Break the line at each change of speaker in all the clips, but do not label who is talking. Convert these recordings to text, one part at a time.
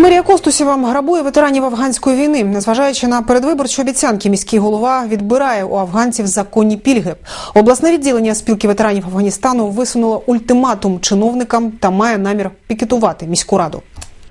Мерія Костусєва грабує ветеранів афганської війни. Незважаючи на передвиборчі обіцянки, міський голова відбирає у афганців законні пільги. Обласне відділення спілки ветеранів Афганістану висунуло ультиматум чиновникам та має намір пікетувати міську раду.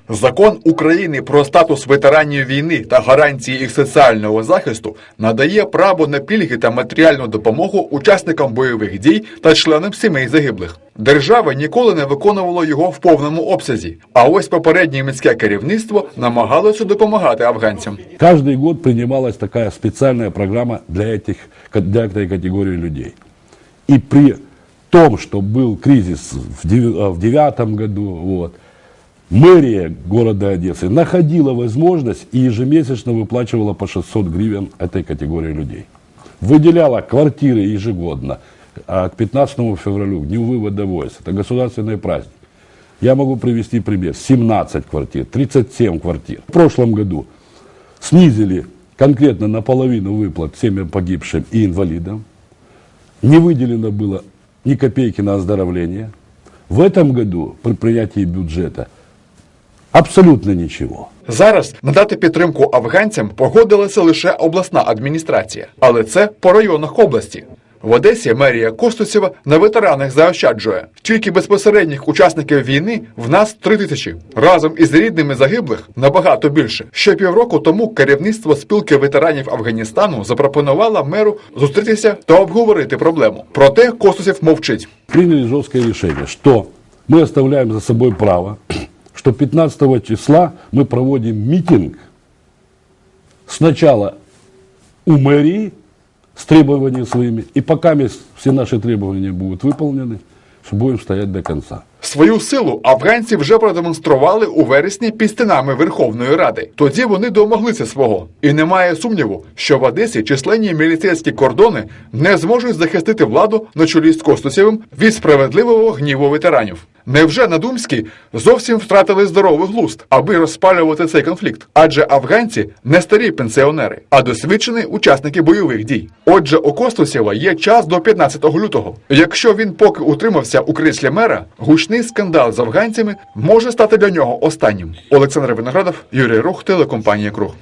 Закон України про статус ветеранів війни та гарантії їх соціального захисту надає право на пільги та матеріальну допомогу учасникам бойових дій та членам сімей загиблих. Держава ніколи не виконувала його в повному обсязі. А ось попереднє міське керівництво намагалося допомагати афганцям.
Каждый год принималась такая специальная программа для, этих, для этой категории людей. И при том, что был кризис в деви- а, в девятом году, вот, мэрия города Одессы находила возможность и ежемесячно выплачивала по 600 гривен этой категории людей. Выделяла квартиры ежегодно. А к 15 февралю, к дню вывода войск, это государственный праздник. Я могу привести пример. 17 квартир, 37 квартир. В прошлом году снизили конкретно наполовину выплат семьям погибшим и инвалидам. Не выделено было ни копейки на оздоровление. В этом году при принятии бюджета абсолютно ничего.
Зараз надати підтримку афганцям погодилася лише обласна адміністрація, але це по районах області. В Одесі мерія Костусєва на ветеранах заощаджує. Тільки безпосередніх учасників війни в нас три тисячі. Разом із рідними загиблих набагато більше. Ще півроку тому керівництво спілки ветеранів Афганістану запропонувало меру зустрітися та обговорити проблему. Проте Костусєв мовчить.
Приняли жесткое решение, что мы оставляем за собой право, что 15 числа мы проводим митинг сначала у мэрии с требованиями своими, и пока мы- все наши требования будут выполнены, что будем стоять до конца.
Свою силу афганці вже продемонстрували у вересні під стінами Верховної Ради. Тоді вони домоглися свого. І немає сумніву, що в Одесі численні міліцейські кордони не зможуть захистити владу на чолі з Костусєвим від справедливого гніву ветеранів. Невже на Думській зовсім втратили здоровий глузд, аби розпалювати цей конфлікт? Адже афганці не старі пенсіонери, а досвідчені учасники бойових дій. Отже, у Костусєва є час до 15 лютого. Якщо він поки утримався у кріслі мера, гучний скандал з афганцями може стати для нього останнім. Олександр Виноградов, Юрій Рух, телекомпанія Круг.